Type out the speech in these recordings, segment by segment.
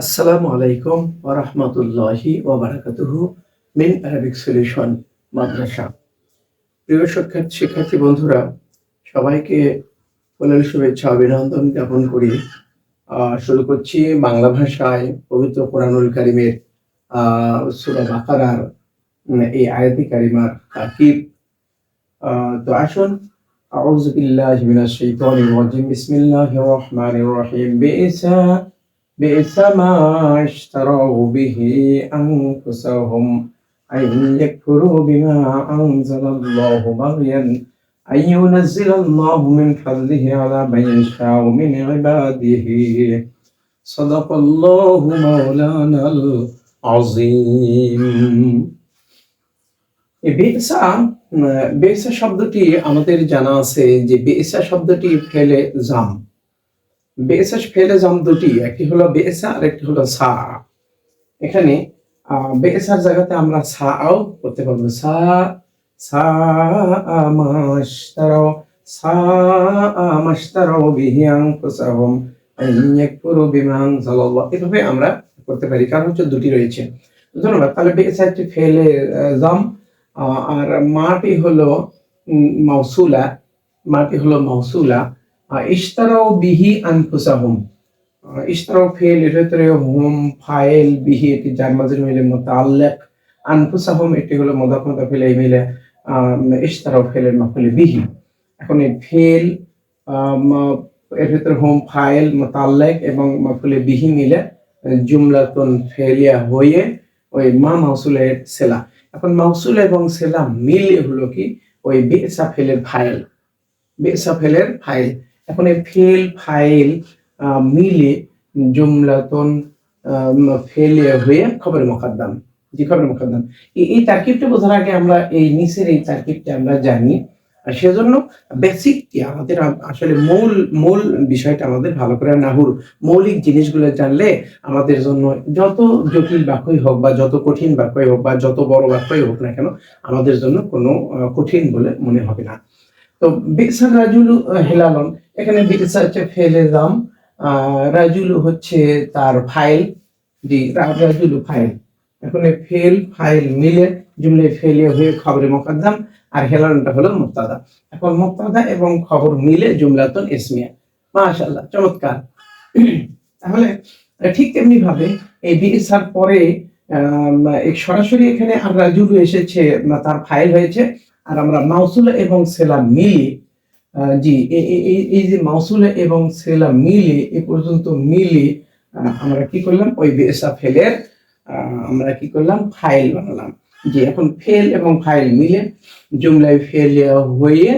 আসসালামু আলাইকুম ওয়া রাহমাতুল্লাহি ওয়া বারাকাতুহু মিন আরাবিক সলিউশন মাদ্রাসা প্রিয় শিক্ষার্থী শিক্ষার্থী বন্ধুরা সবাইকে পোলাল শুভেচ্ছা অভিনন্দন জ্ঞাপন করি আহ, শুরু করছি বাংলা ভাষায় পবিত্র কোরআনুল কারিমের আহ সূরা বাকারার উম, এই আয়াতি কারিমার তাকিব আহ, তো আসুন أعوذ بالله من الشيطان الرجيم بسم الله الرحمن الرحيم بئس بئس ما اشتروا به أنفسهم أن يكفروا بما أنزل الله بغيا أن ينزل الله من فضله على من يشاء من عباده صدق الله مولانا العظيم এই বেসা উম, বেসা শব্দটি আমাদের জানা আছে যে বেসা শব্দটি ফেলে জাম বেসা ফেলে জাম দুটি, একটি হলো বেসা আর একটি হলো সা এখানে বেসার জায়গাতে আমরা সাও করতে পারব। সা সা মাস্তারাও সা মাস্তারাও বিহি আনফুসাহুম আন ইয়াকফুরু বিমা আনজালাল্লাহ এভাবে আমরা করতে পারি, কারণ হচ্ছে দুটি রয়েছে। ধন্যবাদ। তাহলে বেসা একটি ফেলে জাম আর মাটি হলো মাউসুলা, মাটি হলো মাউসুলা। ইশতারাও বিহি আনফুসাহুম। ইশতারাও ফেল এর ভিতরে হুম, ফাইল, বিহি, এটি যার মাঝে মিলে মোতাল্লাক। আনফুসাহুম, এটি হলো মদাফ মুদাফিল এই মিলে ইশতারাও ফেলের মাফুলে বিহি। এখন এই ফেল এর ভিতরে হোম, ফাইল, মোতাল্লাক এবং মাফুলে বিহি মিলে, জুমলাতুন ফেলিয়া হয়ে ওই মা মাউসুলের সেলা। এখন মাউসুল এবং সেলাম মিলে হলো কি? ওই বেসা ফেলের ফাইল। বেসা ফেলের ফাইল। এখন এই ফেল ফাইল মিলে জুমলাতন ফেলে হয়ে খবর মোকাদ্দাম, জি খবর মোকাদ্দাম। এই তারকিবটা বোঝার আগে আমরা এই নিচের এই তারকিবটা আমরা জানি। আর সেজন্য বেসিক কি আমাদের আসলে মূল মূল বিষয়টা আমাদের ভালো করে নাহুর। মৌলিক জিনিসগুলো জানলে আমাদের জন্য যত জটিল বাক্যই হোক বা যত কঠিন বাক্যই হোক বা যত বড় বাক্যই হোক না কেন, আমাদের জন্য কোনো কঠিন বলে মনে হবে না। তো বিরসা রাজুলু হেলালন এখানে হচ্ছে ফেলে দাম। রাজুলু হচ্ছে তার ফাইল জি রাজুলু ফাইল এখন ফেল ফাইল মিলে জুমলে ফেলে হয়ে খবরে মোকাদ্দাম আর হেলানটা হলো মুক্তাদা। এখন মুক্তাদা এবং খবর মিলে জুমলাতন ইসমিয়া। মাশাআল্লাহ চমৎকার। তাহলে ঠিক তেমনি ভাবে এই বিএসআর পরে সরাসরি এখানে আর রাজুলু এসেছে তার ফাইল হয়েছে। আর আমরা মাউসুল এবং সেলাম মিলে আহ, জি এই- যে মাউসুল এবং সেলা মিলে, এ পর্যন্ত মিলে আমরা কি করলাম? ওই বেসা ফেলের আমরা কি করলাম? ফাইল বানালাম। জি, এখন ফেল এবং ফাইল মিলে জুমলায় ফেল হয়ে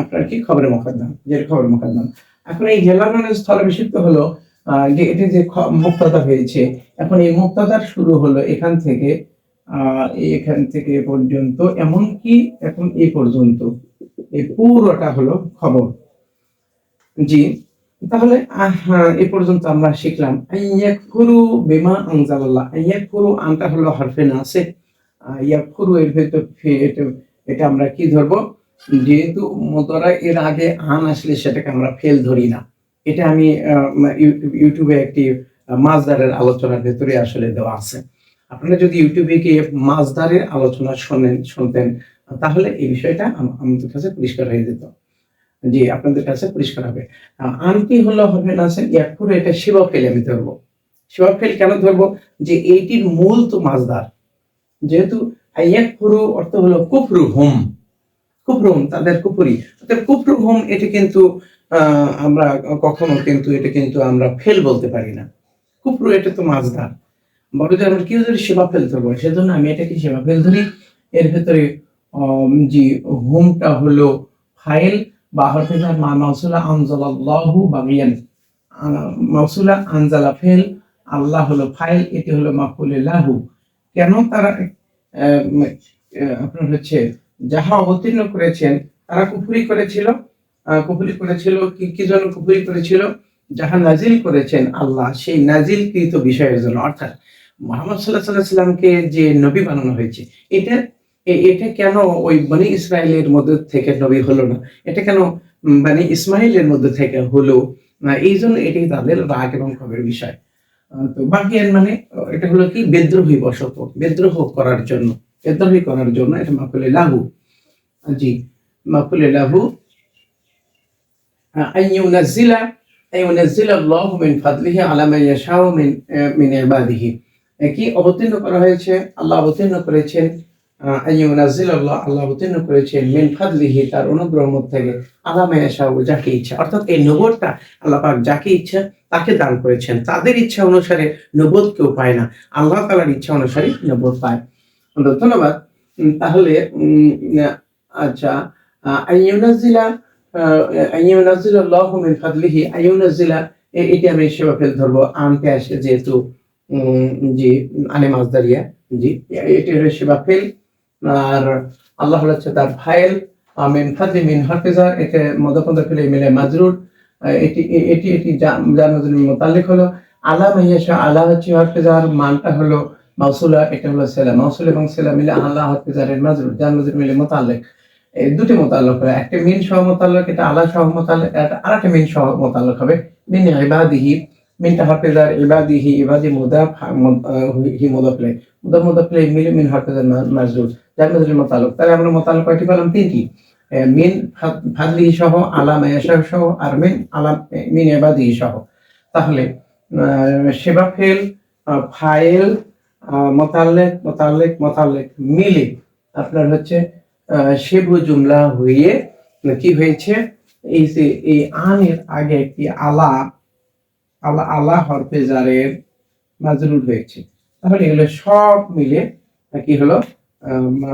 আপনার কি? খবরের মোকদ্দম যে খবরের মোকদ্দম। এখন এই হেলানোর স্থলাভিষিক্ত হলো যে এটি যে মুক্তাদা হয়েছে, এখন এই মুক্তাদার শুরু হলো এখান থেকে এখান থেকে পর্যন্ত, এমনকি এখন এই পর্যন্ত। এই পুরোটা হলো খবর। জি তাহলে এ পর্যন্ত আমরা শিখলাম আইয়াকফুরু বিমা আনজালাল্লাহ আইয়াকফুরু আনটা হলো হরফে নাসে ইয়াকফুরু এর ভেতর এটা আমরা কি ধরবো? যেহেতু মোতরা এর আগে আন আসলে সেটাকে আমরা ফেল ধরি না। এটা আমি ইউটিউবে একটি আহ, মাছদারের আলোচনার ভেতরে আসলে দেওয়া আছে। আপনারা যদি ইউটিউবে গিয়ে মাছদারের আলোচনা শোনেন শুনতেন তাহলে এই বিষয়টা আম- আমাদের কাছে পরিষ্কার হয়ে যেত। জি, আপনাদের কাছে পরিষ্কার হবে। আনটি হলো হবে না ইয়াকুর এটা শিবা ফেল আমি ধরবো। শিবা ফেল কেন ধরবো? যে এইটির মূল তো মাছদার। যেহেতু ইয়াকুরু অর্থ হলো কুফরু হুম। কুফরু হুম, তাদের অর্থাৎ কুফরু হুম, এটা কিন্তু আমরা কখনো কিন্তু এটা কিন্তু আমরা ফেল বলতে পারি না। কুফরু এটা তো মাছদার। বড় যে আমরা কেউ যদি সেবা ফেল ধরবো, সেজন্য আমি এটাকে সেবা ফেল ধরি। এর ভেতরে জি হুমটা হলো ফাইল বা হরফিজার মা মাউসুলা বাগিয়ান। আহ, মাউসুলা আনজালা ফেল আল্লাহ হলো ফাইল এটি হলো মাফুলিল্লাহু কেন তারা আপনার হচ্ছে যাহা অবতীর্ণ করেছেন তারা কুফুরি করেছিল? কুফুরি করেছিল কি কি জন্য কুফুরি করেছিল? যাহা নাজিল করেছেন আল্লাহ সেই নাজিলকৃত বিষয়ের জন্য। অর্থাৎ মোহাম্মদ সাল্লাহ সাল্লাহ সাল্লামকে যে নবী বানানো হয়েছে এটা এটা কেন ওই বনি ইসরায়েলের মধ্যে থেকে নবী হলো না? এটা কেন উম, বনি ইসমাইলের মধ্যে থেকে হলো এই জন্য এটি তাদের রাগ এবং ক্ষোভের বিষয়। তো বাকিয়ান মানে এটা হলো কি? বিদ্রোহী বশত বিদ্রোহ করার জন্য বিদ্রোহী করার জন্য এটা মাকুলে লাহু। জি মাকুলে লাহু। আন ইউনাজ্জিলা আল্লাহু মিন ফাদলিহি আলা মান ইয়াশাউ মিন মিন ইবাদিহি। কি? অবতীর্ণ করা হয়েছে আল্লাহ অবতীর্ণ করেছেন। আল্লাহ করেছেন তার অনুগ্রহের মধ্যে থেকে যাকে ইচ্ছা, অর্থাৎ যাকে ইচ্ছা তাকে দান করেছেন। তাদের ইচ্ছা অনুসারে নবোধ কেউ পায় না, আল্লাহ তালার ইচ্ছা অনুসারে নবোধ পায়। ধন্যবাদ। তাহলে আচ্ছা এটি আমি সেবা ফেল ধরবো যেহেতু জি আনে মাজদারিয়া জি এটি হলো সেবা ফেল। আর আল্লাহ হচ্ছে তার ফাইল। মিন ফাদলি মিন হাফিজা, এতে মদপন্দ ফেলে মিলে মাজরুর। এটি এটি এটি যার মধ্যে মোতালেক হলো। আলা মাইয়াশা আলা হচ্ছে হাফিজার মানটা হলো মাউসুলা, এটা হলো সেলা, মাউসুল এবং সেলা মিলে আল্লাহ হাফিজারের মাজরুর যার মধ্যে মিলে মোতালেক এই দুটি মোতাল্লক হবে একটা মিন সহ মোতাল্লক, এটা আলা সহ মোতাল্লক, আর একটা মিন সহ মোতাল্লক হবে, মিন ইবাদিহি। মিনটা হাফিজার ইবাদিহি, ইবাদি মুদাফ, হি মুদাফলে মুদাফ মুদাফলে মিলে মিন হাফিজার মাজরুর। মধ্যে মোতাল্লক তাহলে আমরা মোতাল্লক কয়টি পেলাম? তিনটি। মিন ফাদ- ফাদলিহি সহ আলা মায়াশা সহ আর মিন আলা মিন ইবাদিহি সহ। তাহলে সেবা ফেল ফাইল আহ, মোতাল্লেক মোতাল্লেক মোতাল্লেক মিলে আপনার হচ্ছে শিবু জুমলা হয়ে কি হয়েছে? এই যে এই আনের আগে একটি আলা আলা আলা হরফে জারের মাজরুর হয়েছে। তাহলে এগুলো সব মিলে কি হলো? আম,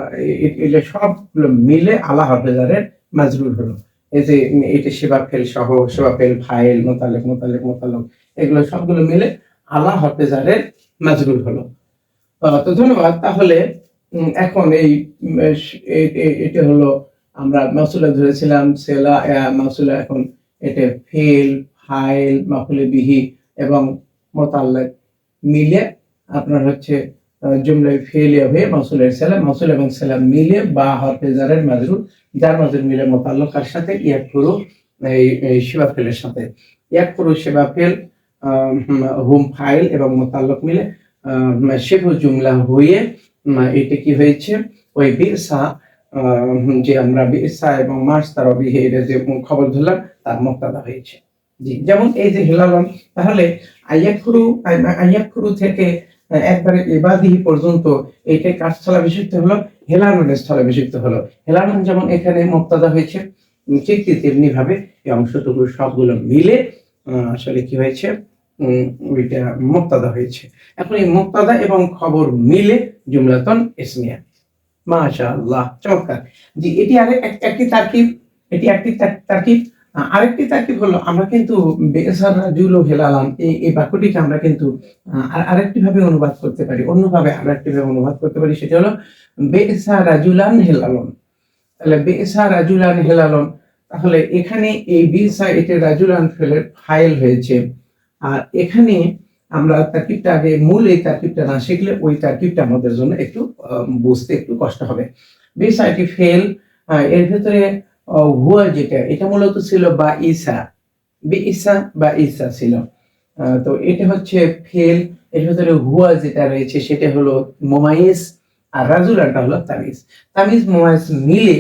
এ- এ- সবগুলো মিলে আলা হরফে জারের মাজরুর হলো। এই যে এটা সেবা ফেল সহ সেবা ফেল ফাইল মোতালেক মোতালেক মোতালক এগুলো সবগুলো মিলে আলা হরফে জারের মাজরুর হলো। তো ধন্যবাদ। তাহলে এখন এই এটা হলো আমরা মাসুলা ধরেছিলাম সেলা মাসুলা এখন এটা ফেল ফাইল মাফুলে বিহি এবং মোতাল্লাক মিলে আপনার হচ্ছে জুমলায় ফেলিয়া হয়ে মাসুলের সেলা মাসুল এবং সেলা মিলে বা হরফেজারের মাজরুর যার মাজরুর মিলে মোতাল্লকার সাথে ইয়াক পুরো সেবা ফেলের সাথে। ইয়াক পুরো সেবা ফেল হুম, ফাইল এবং মোতাল্লক মিলে শিবু জুমলা হয়ে এটা কি হয়েছে? ওই বিরসা যে আমরা বিরসা এবং মাস তার অবিহে যে খবর ধরলাম তার মোক্তাদা হয়েছে। জি যেমন এই যে হেলালন তাহলে আয়াক্ষুরু আয়াক্ষুরু থেকে একবারে এবাদিহি পর্যন্ত এইটা কার স্থলাভিষিক্ত হলো? হেলালনের স্থলাভিষিক্ত হলো। হেলালন যেমন এখানে মোক্তাদা হয়েছে ঠিক তেমনি ভাবে এই অংশটুকু সবগুলো মিলে আসলে কি হয়েছে? ওইটা মুক্তাদা হয়েছে। এখন এই মুক্তাদা এবং খবর মিলে জুমলাতন ইসমিয়া। মাশা আল্লাহ চমৎকার। জি, এটি এক- একটি তারকিব, এটি একটি তারকিব। আরেকটি তারকিব হলো? আমরা কিন্তু ও হেলালাম এই এই বাক্যটিকে আমরা কিন্তু আরেকটি ভাবে অনুবাদ করতে পারি, অন্যভাবে আরেকটি ভাবে অনুবাদ করতে পারি, সেটা হলো বেসা রাজুলান হেলালন। তাহলে বেসা রাজুলান হেলালন, তাহলে এখানে এই বিসা এটি রাজুলান ফেলের ফাইল হয়েছে। আর এখানে আমরা তারকিবটা আগে মূল এই তারকিবটা না শিখলে ওই তারকিবটা আমাদের জন্য একটু বুঝতে একটু কষ্ট হবে। বেশ এটি ফেল এর ভেতরে হুয়া যেটা, এটা মূলত ছিল বা ইসা বে ইসা বা ইসা ছিল। তো এটা হচ্ছে ফেল, এর ভেতরে হুয়া যেটা রয়েছে, সেটা হলো মোমাইজ আর রাজুলানটা হলো তামিজ। তামিজ মোমাইজ মিলে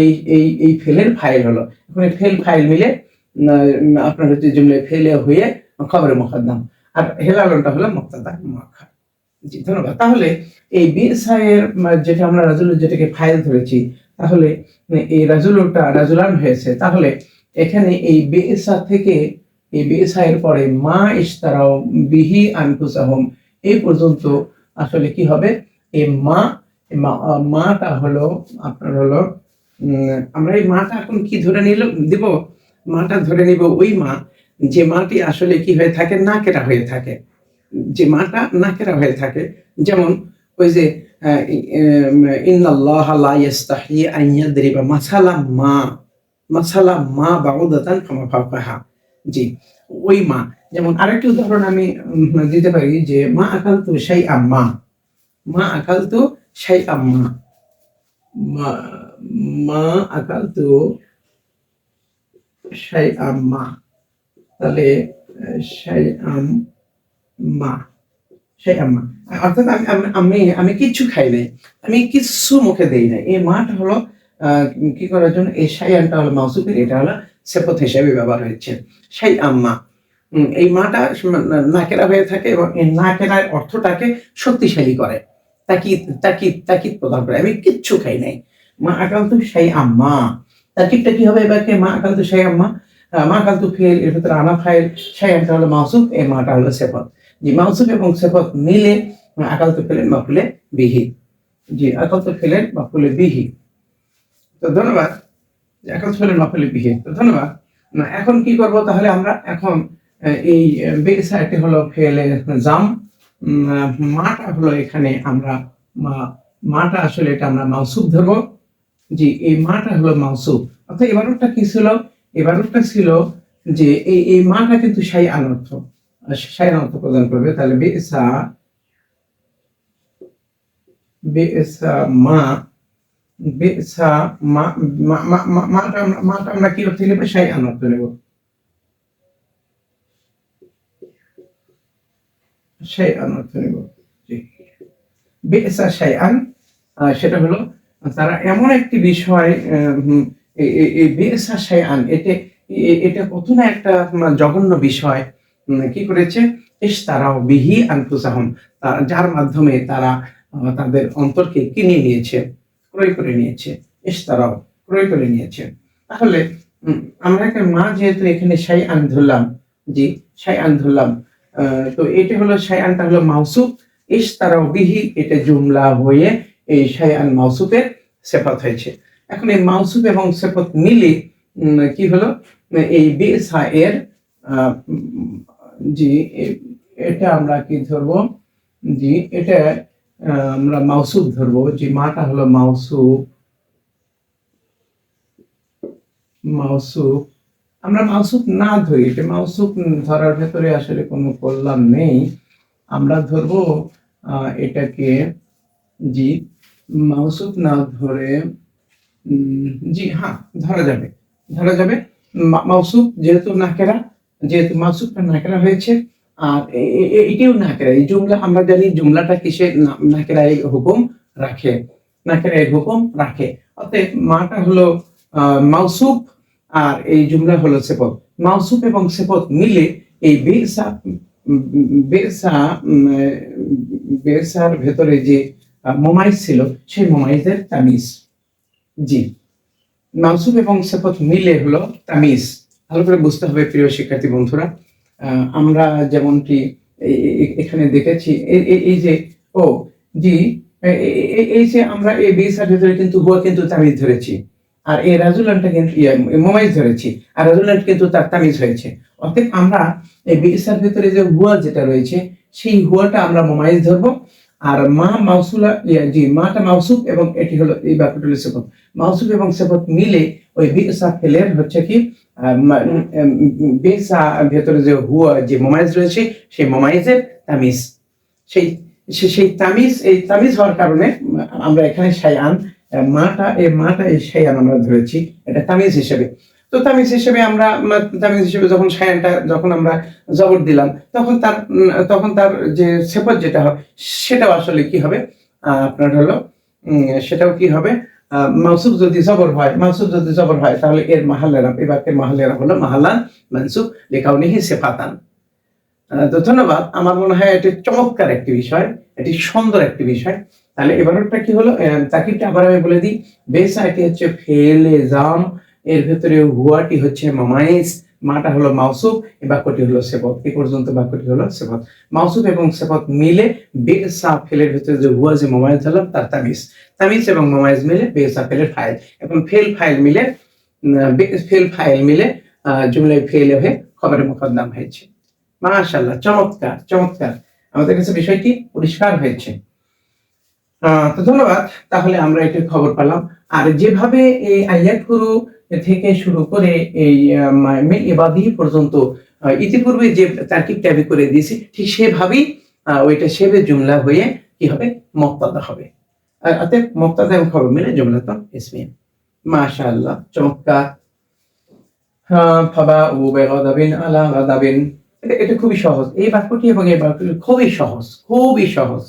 এই এই এই ফেলের ফাইল হলো। এখন এই ফেল ফাইল মিলে আপনার হচ্ছে জুমলে ফেলে হয়ে খবরে মোকদ্দম। আর হেলালনটা হলো মুক্তাদা মুআক্ষার জি, ধন্যবাদ। তাহলে এই বিসায়ের যেটা আমরা রাজুল যেটাকে ফাইল ধরেছি তাহলে এই রাজুলটা রাজুলান হয়েছে, তাহলে এখানে এই বেসা থেকে এই বেসায়ের পরে মা ইস্তারাও বিহি আনফুসাহম। এই পর্যন্ত আসলে কি হবে? এই মা মাটা হলো, আপনার হলো আমরা এই মাটা এখন কি ধরে নিল, দিব? মাটা ধরে নিব ওই মা, যে মাটি আসলে কি হয়ে থাকে? না নাকেরা হয়ে থাকে। যে মাটা না নাকেরা হয়ে থাকে। যেমন ওই যে ইন্নাল্লাহা লা ইয়াস্তাহি আন ইয়াদরিবা মা মাসালা মা বাউদাতান জি, ওই মা। যেমন আরেকটি উদাহরণ আমি দিতে পারি যে, মা আকালতু শাই আম্মা মা আকালতু শাই আম্মা মা মা আকালতু শাই আম্মা তাহলে শাই আম মা। সেই আম্মা। অর্থাৎ আমি আমি- আমি কিচ্ছু খাই নাই। আমি কিচ্ছু মুখে দেই নাই। এই মাটা হলো কি করার জন্য? এই সাইয়ানটা হলো মাউসুফের, এটা হলো সেপথ হিসেবে ব্যবহার হয়েছে। সেই আম্মা। এই মাটা নাকেরা হয়ে থাকে এবং এই নাকেরার অর্থটাকে শক্তিশালী করে। তাকিদ তাকিদ তাকিদ প্রদান করে। আমি কিচ্ছু খাই নাই। মা আকান্ত সেই আম্মা। তাকিদটা কি হবে এবারকে? মা আকান্ত সেই আম্মা। মা আকান্ত ফেল এর ভিতরে আনা ফাইল। সাইয়ানটা হলো মাউসুফ, এই মাটা হলো সেপথ। জি মাউসুফ এবং সেপথ মিলে আকান্ত ফেলেন মাফুলে বিহি। জি আকান্ত ফেলেন মাফুলে বিহি। তো ধন্যবাদ। যে আকান্ত ফেলেন মাফুলে বিহি। তো ধন্যবাদ। এখন কি করব? তাহলে আমরা এখন এই বেসাইটে হলো ফেলে জাম। মাটা হলো এখানে আমরা মাটা আসলে এটা আমরা মাউসুফ ধরবো। জি, এই মাটা হলো মাউসুফ অর্থাৎ এবারটা কি ছিল? এবারটা ছিল যে এই এই মাটা কিন্তু সাই আনর্থ সাই অর্থ প্রদান করবে তাহলে বেসা বেসা মা বেসা মা মাটা আমরা মাটা আমরা কি অর্থে নেব? সাই আনর্থ নেব। সাই আনর্থ নেব বেসা সাই আন আহ, সেটা হলো তারা এমন একটি বিষয় এই- বেসা সাই আন এতে এটা কত না একটা জঘন্য বিষয়। কি করেছে? ইস তারাও বিহি আনফুসাহম। যার মাধ্যমে তারা তাদের অন্তরকে কিনে নিয়েছে, ক্রয় করে নিয়েছে ইস তারাও ক্রয় করে নিয়েছে। তাহলে আমরা একটা মা যেহেতু এখানে সাই আন ধরলাম, জি সাই আন ধরলাম তো এটা হলো সাই আনটা হলো মাউসুফ। ইস তারাও বিহি, এটা জুমলা হয়ে এই সাই আন মাউসুফের সেফাত হয়েছে। এখন এই মাউসুফ এবং সেফত মিলে কি হলো? এই বেসা এর জি এটা আমরা কি ধরবো? জি, এটা আমরা মাউসুফ ধরবো। যে মাটা হলো মাউসুফ মাউসুফ আমরা মাউসুফ না ধরি এটা মাউসুফ ধরার ভেতরে আসলে কোনো কল্যাণ নেই। আমরা ধরবো এটাকে, জি মাউসুফ না ধরে জি হ্যাঁ ধরা যাবে ধরা যাবে। মা- মাউসুফ যেহেতু নাকেরা যেহেতু মাউসুফটা নাকেরা হয়েছে আর এটিও নাকেরা এই জুমলা আমরা জানি জুমলাটা কিসে না- এই হুকুম রাখে নাকেরা এই হুকুম রাখে। অতএব মাটা হলো মাউসুফ আর এই জুমলা হলো সেপত। মাউসুফ এবং সেপত মিলে এই বেসা উম, বেসার ভেতরে যে মোমাইজ ছিল সেই মোমাইজের তামিজ। জি। মাউসুফ এবং সেপথ মিলে হলো তামিজ। ভালো করে বুঝতে হবে, প্রিয় শিক্ষার্থী বন্ধুরা। আমরা যেমনটি এখানে দেখেছি এই যে, ও, জি এই যে আমরা এই বেসার ভেতরে কিন্তু হুয়া কিন্তু তামিজ ধরেছি। আর এই রাজুলানটা কিন্তু মোমাইজ ধরেছি, আর রাজুলান কিন্তু তার তামিজ হয়েছে। অতএব আমরা এই বেসার ভেতরে যে হুয়া যেটা রয়েছে, সেই হুয়াটা আমরা মোমাইজ ধরবো। আর মা মাউসুলা জি, মাটা মাউসুফ এবং এটি হলো এই ব্যাপারটা হলো সেপথ মাউসুফ এবং সেপথ মিলে ওই বিসা ফেলের হচ্ছে কি বিসা ভেতরে যে হুয়া যে মোমাইজ রয়েছে সেই মোমাইজের তামিজ। সেই সেই তামিজ এই তামিজ হওয়ার কারণে আমরা এখানে আহ, মাটা এই মাটা এই শায়ান আমরা ধরেছি এটা তামিজ হিসেবে। তো তামিজ হিসেবে আমরা তামিজ হিসেবে যখন সায়ানটা যখন আমরা জবর দিলাম তখন তার তখন তার যে সেপত যেটা হয় সেটাও আসলে কি হবে? আপনার হলো সেটাও কি হবে? মাউসুফ যদি জবর হয় মানসুব যদি জবর হয়, তাহলে এর মাহালেরা এই বাক্যের মাহালেরা হলো মাহালান মানসুব লেখাউনিহি সেফাতান। তো ধন্যবাদ। আমার মনে হয় এটি চমৎকার একটি বিষয়, এটি সুন্দর একটি বিষয়। তাহলে এবারটা কি হলো? তাকিবটা আবার আমি বলে দিই। বেসা এটি হচ্ছে ফেলে জাম, এর ভেতরে হুয়াটি হচ্ছে মামাইস মাটা হলো মাউসুফ এই বাক্যটি হলো সেপথ এই পর্যন্ত বাক্যটি হলো সেপথ মাউসুফ এবং সেপথ মিলে বেসা ফেলের ভেতরে যে হুয়া যে মোমাইজ ধরলাম তার তামিজ। তামিজ এবং মোমাইজ মিলে বেসা ফেলের ফাইল। এবং ফেল ফাইল মিলে ফেল ফাইল মিলে আহ, জুমলায় ফেল হয়ে খবরের মুকদ্দম হয়েছে। মাশাল্লাহ চমৎকার চমৎকার। আমাদের কাছে বিষয়টি পরিষ্কার হয়েছে। তো ধন্যবাদ। তাহলে আমরা একটি খবর পেলাম। আর যেভাবে এই আয়াত গুরু থেকে শুরু করে এই এবাদি পর্যন্ত ইতিপূর্বে যে তার্কিবটা আমি করে দিয়েছি ঠিক সেভাবেই ওইটা সেবে জুমলা হয়ে কি হবে? মক্তাদা হবে। অতএব মক্তাদা এবং খবর মিলে জুমলা তো ইসমিয়া মাশাআল্লাহ চমৎকার। আহ, ফাবা ও বেগাদাবিন আলা গাদাবিন। এটা এটা খুবই সহজ। এই বাক্যটি এবং এই বাক্যটি খুবই সহজ খুবই সহজ।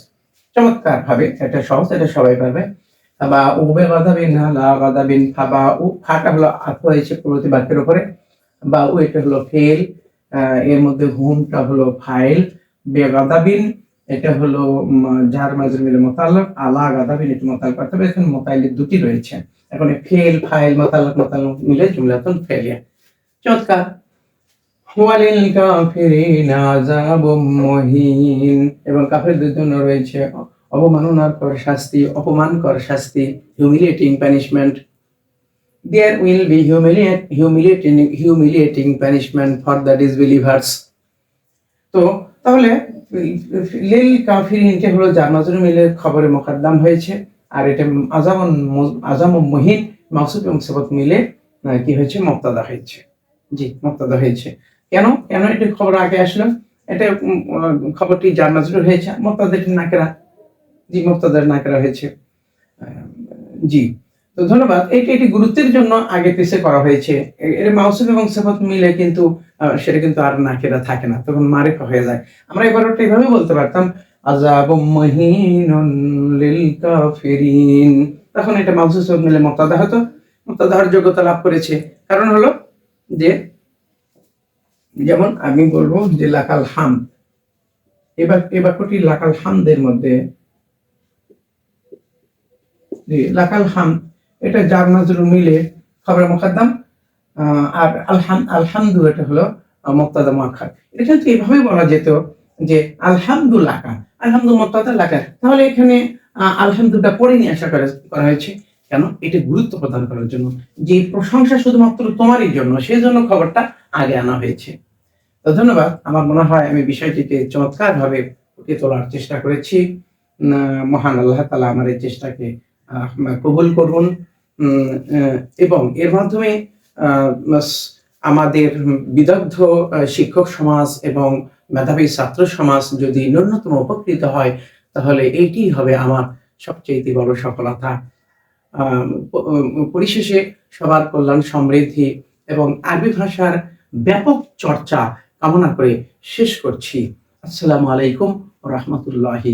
চমৎকার ভাবে এটা সহজ এটা সবাই পারবে। বা উবে লা ফাবা উ ফাটা হলো হয়েছে পূর্ববর্তী বাক্যের উপরে। বা উ এটা হলো ফেল এর মধ্যে হুমটা হলো ফাইল। বে এটা হলো যার মাঝে মিলে মোতাল্লক আলা গাদাবিন এটা মোতাল্লক করতে দুটি রয়েছে। এখন ফেল, ফাইল, মোতাল্লক মোতাল্লক মিলে জুমলাতুন ফেলিয়া। চমৎকার। ওয়ালিল কাফিরিন আযাবুম মুহিন। এবং কাফেরদের জন্য রয়েছে অবমাননার কর শাস্তি, অপমান কর শাস্তি humiliating punishment there will be humiliate humiliating humiliating punishment for the disbelievers তো তাহলে, লিল কাফির কাফিরিনকে হলো যার নজরে মিলে খবরে মোকদ্দম হয়েছে। আর এটা আজামন আজাম মহিন মাসুদ এবং সেবত মিলে কি হয়েছে? মুক্তাদা হয়েছে। জি মুক্তাদা হয়েছে। কেন? কেন এটি খবর আগে আসলো? এটা খবরটি নজরে হয়েছে। মুক্তাদের নাকেরা জি মুক্তাদার নাকেরা হয়েছে। আহ, জি। তো ধন্যবাদ। এটি এটি গুরুত্বের জন্য আগে পিছে করা হয়েছে। এর মাউসুম এবং সেফত মিলে কিন্তু সেটা কিন্তু আর নাকেরা থাকে না। তখন মারেফা হয়ে যায়। আমরা এবার ওটা এইভাবে বলতে পারতাম আজাব মহিনুন লিল কাফিরিন। তখন এটা মাউসুম সেফত মিলে মুক্তাদা হতো। মুক্তাদার যোগ্যতা লাভ করেছে। কারণ হলো যে যেমন আমি বলব যে লাকাল হাম এবার এ বাক্যটি লাকাল হামদের মধ্যে লাকাল হাম, এটা যার নজর মিলে খবর মোকাদ্দাম আর আলহাম আলহামদু এটা হলো মুক্তাদা এটা কিন্তু এভাবে বলা যেত যে আলহামদু লাকা আলহামদু মুক্তাদা লাকা। তাহলে এখানে আলহামদুটা পড়ে নিয়ে আসা করা হয়েছে। কেন? এটা গুরুত্ব প্রদান করার জন্য। যে প্রশংসা শুধুমাত্র তোমারই জন্য সেই জন্য খবরটা আগে আনা হয়েছে। তো ধন্যবাদ। আমার মনে হয় আমি বিষয়টিকে চমৎকার ভাবে ফুটিয়ে তোলার চেষ্টা করেছি। মহান আল্লাহ তালা আমার এই চেষ্টাকে কবুল করুন এবং এর মাধ্যমে আমাদের বিদগ্ধ শিক্ষক সমাজ এবং মেধাবী ছাত্র সমাজ যদি ন্যূনতম উপকৃত হয়, তাহলে এইটি হবে আমার সবচেয়ে বড় সফলতা। পরিশেষে সবার কল্যাণ সমৃদ্ধি এবং আরবি ভাষার ব্যাপক চর্চা কামনা করে শেষ করছি। আসসালামু আলাইকুম রহমতুল্লাহি